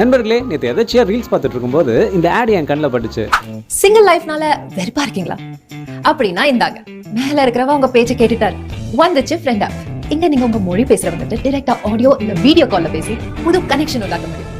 நண்பர்களே நேற்று எதாச்சியா ரீல்ஸ் பார்த்துட்டு இருக்கும்போது இந்த ஆட் என் கண்ணில் பட்டுச்சு. சிங்கிள் லைஃப்னால வெறுப்பா இருக்கீங்களா? அப்படின்னா இந்தாங்க மேல இருக்கிறவ உங்க பேச்ச கேட்டுட்டாரு. வந்துச்சு ஃப்ரெண்ட் ஆப் இங்க நீங்க உங்க மொழி பேசுற வந்துட்டு டைரக்டா ஆடியோ இல்ல வீடியோ கால்ல பேசி புது கனெக்ஷன் உண்டாக்க முடியும்.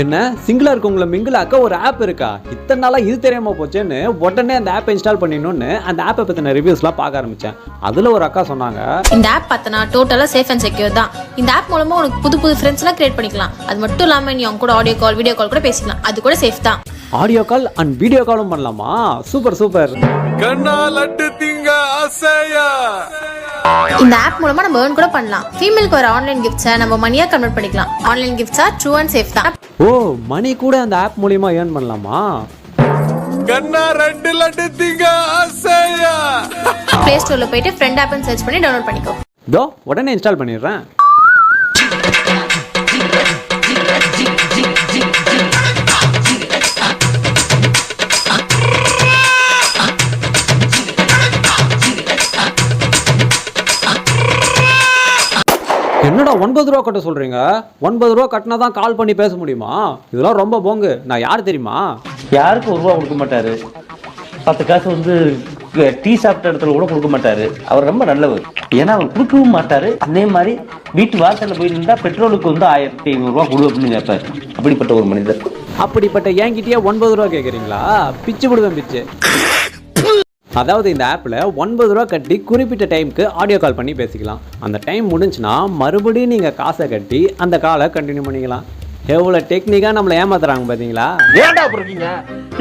என்ன? சிங்கிளா இருக்கவங்கள மிங்கிளாக்க ஒரு ஆப் இருக்கா? இத்தனை நாளா இது தெரியாம போச்சேன்னு உடனே அந்த ஆப்பை இன்ஸ்டால் பண்ணிடணும்னு அந்த ஆப்பை பத்தின ரிவ்யூஸ்லாம் பார்க்க ஆரம்பிச்சேன். அதுல ஒரு அக்கா சொன்னாங்க இந்த ஆப் பார்த்தனா டோட்டலாக சேஃப் அண்ட் செக்யூர் தான். இந்த ஆப் மூலமா உனக்கு புது புது ஃப்ரெண்ட்ஸ்லாம் கிரியேட் பண்ணிக்கலாம். அது மட்டும் இல்லாம நீ அவங்க கூட ஆடியோ கால் வீடியோ கால் கூட பேசிக்கலாம். அது கூட சேஃப் தான். ஆடியோ கால் அண்ட் வீடியோ காலும் பண்ணலாமா? சூப்பர் சூப்பர் கண்ணா லட்டு திங்க அசையா இந்த ஆப் மூலமா நம்ம ஏர்ன் கூட பண்ணலாம். ஃபீமேலுக்கு வர ஆன்லைன் கிஃப்ட்ஸை நம்ம மணியா கன்வெர்ட் பண்ணிக்கலாம். ஆன்லைன் கிஃப்ட்ஸா ட்ரூ அண்ட் சேஃப் தான். ஓ மணி கூட அந்த ஆப் மூலியமா ஏர்ன் பண்ணலாமா? கண்ணா ரெண்டு லட்டு திங்க அசையா ப்ளே ஸ்டோர்ல போயிட்டு ஃப்ரெண்ட் ஆப்னு சர்ச் பண்ணி டவுன்லோட் பண்ணிக்கோ. இதோ உடனே இன்ஸ்டால் பண்ணிடுறேன். என்னடா ஒன்பது ரூபா கட்ட சொல்றீங்க? ஒன்பது ரூபா கட்டினா தான் கால் பண்ணி பேச முடியுமா? இதெல்லாம் ரொம்ப போங்கு. நான் யார் தெரியுமா? யாருக்கும் ஒரு ரூபா கொடுக்க மாட்டாரு. பத்து காசு வந்து டீ சாப்பிட்ட இடத்துல கூட கொடுக்க மாட்டாரு. அவர் ரொம்ப நல்லவர். ஏன்னா அவர் கொடுக்கவும் மாட்டாரு. அதே மாதிரி வீட்டு வாசல்ல போய் நின்றா பெட்ரோலுக்கு வந்து ஆயிரத்தி ஐநூறு ரூபா கொடு அப்படின்னு கேட்பாரு. அப்படிப்பட்ட ஒரு மனிதர். அப்படிப்பட்ட என்கிட்டயே ஒன்பது ரூபா கேட்குறீங்களா பிச்சு விடுவேன் பிச்சு. அதாவது இந்த ஆப்பில் ஒன்பது ரூபா கட்டி குறிப்பிட்ட டைமுக்கு ஆடியோ கால் பண்ணி பேசிக்கலாம். அந்த டைம் முடிஞ்சுன்னா மறுபடியும் நீங்கள் காசை கட்டி அந்த காலை கண்டினியூ பண்ணிக்கலாம். எவ்வளோ டெக்னிக்காக நம்மளை ஏமாத்துறாங்க பார்த்தீங்களா ஏன்டா அப்படி இருக்கீங்க?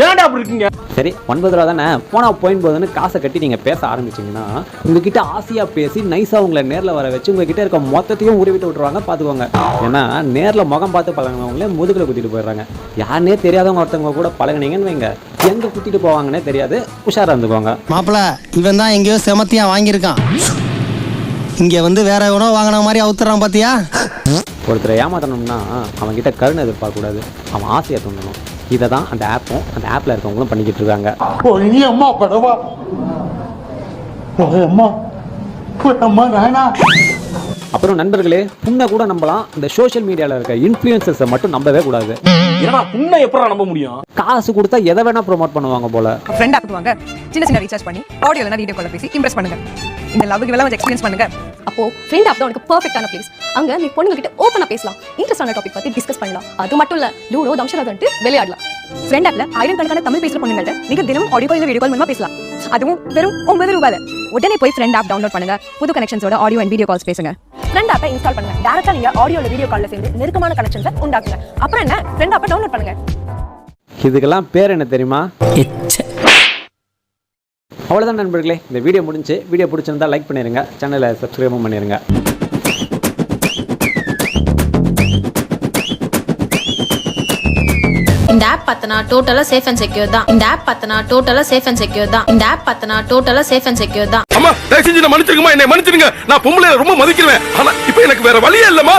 ஏன்டா அப்படி இருக்கீங்க? சரி ஒன்பது ரூபா தானே? போனால் போயின் போதுன்னு காசை கட்டி நீங்கள் பேச ஆரம்பிச்சிங்கன்னா உங்ககிட்ட ஆசையாக பேசி நைஸாக உங்களை நேரில் வர வச்சு உங்ககிட்ட இருக்க மொத்தத்தையும் உருவிட்டு விட்டுருவாங்க பார்த்துக்கோங்க ஏன்னா நேரில் முகம் பார்த்து பழகினவங்களே முதுகில் குத்திட்டு போயிடுறாங்க. யாருனே தெரியாதவங்க ஒருத்தவங்க கூட பழகுனீங்கன்னு வைங்க. எங்கே குத்திட்டு போவாங்கன்னே தெரியாது உஷாராக இருந்துக்கோங்க. மாப்பிள இவன் தான் எங்கேயோ செமத்தியா வாங்கியிருக்கான். இங்க வந்து வேற எவனோ வாங்கின மாதிரி அவுத்துறான் பாத்தியா? ஒருத்தரை ஏமாத்தணும்னா அவன்கிட்ட கருணை எதிர்பார்க்கக்கூடாது. அவன் ஆசையை தூண்டணும். இதை தான் அந்த ஆப்பும் அந்த ஆப்பில் இருக்கவங்களும் பண்ணிக்கிட்டு இருக்காங்க. அம்மா படவா? அம்மா. அப்புறம் நண்பர்களே புண்ணை கூட நம்பலாம். இந்த சோஷியல் மீடியாவில் இருக்க இன்ஃப்ளூயன்சர்ஸை மட்டும் நம்பவே கூடாது. ஏன்னா உன்னை எப்படா நம்ப முடியும்? காசு கொடுத்தா எதை வேணா ப்ரோமோட் பண்ணுவாங்க போல. ஃப்ரெண்ட் ஆப் வாங்க சின்ன சின்ன ரீசார்ஜ் பண்ணி ஆடியோ இல்லைனா வீடியோ கால் பேசி இம்ப்ரெஸ் பண்ணுங்க. இந்த லவ்க்கு எல்லாம் கொஞ்சம் எக்ஸ்பீரியன்ஸ் பண்ணுங்க. அப்போ ஃப்ரெண்ட் ஆப் தான் உனக்கு பெர்ஃபெக்ட்டான பிளேஸ் அங்க நீ பொண்ணுங்க கிட்ட ஓப்பனா பேசலாம். இன்ட்ரெஸ்டான டாபிக் பத்தி டிஸ்கஸ் பண்ணலாம். அது மட்டும் இல்ல லூடோ தம்ஷராதன்ட்டு விளையாடலாம். ஃப்ரெண்ட் ஆப்ல ஆயிரக்கணக்கான தமிழ் பேசுற பொண்ணுங்கள்ட்ட நீங்க தினமும் ஆடியோ கால் வீடியோ கால் மூலமா பேசலாம். அதுவும் வெறும் ஒன்பது ரூபாயில உடனே போய் ஃப்ரெண்ட் ஆப் டவுன்லோட் பண்ணுங்க. புது கனெக்ஷன்ஸோட ஆடியோ அண்ட் வீடியோ கால்ஸ் பேசுங்க. ஃப்ரெண்ட் ஆப்பை இன்ஸ்டால் பண்ணுங்க. டேரக்டா நீங்க ஆடியோ வீடியோ கால்ல சேர்ந்து நெருக்கமான கனெக்ஷன்ஸை உண்டாக்குங்க. அப்புறம் என்ன? ஃப்ரெண்ட் ஆப்பை டவுன்லோட் பண்ணுங்க. இதுக்கெல்லாம் பேர் என்ன தெரியுமா? அவ்வளோதான் நண்பர்களே. இந்த வீடியோ முடிஞ்சு வீடியோ பிடிச்சிருந்தா லைக் பண்ணிடுங்க சேனலை சப்ஸ்கிரைபும் பண்ணிடுங்க இந்த ஆப் பார்த்தனா டோட்டலாக சேஃப் அண்ட் செக்யூர் தான். இந்த ஆப் பார்த்தனா டோட்டலாக சேஃப் அண்ட் செக்யூர் தான். இந்த ஆப் பார்த்தனா டோட்டலாக சேஃப் அண்ட் செக்யூர் தான். அம்மா தயவு செஞ்சு நான் மன்னிச்சிருங்கம்மா. என்னை மன்னிச்சிருங்க நான் பொம்பளை ரொம்ப மதிக்கிறேன் ஆனா இப்ப எனக்கு வேற வழியே இல்லம்மா.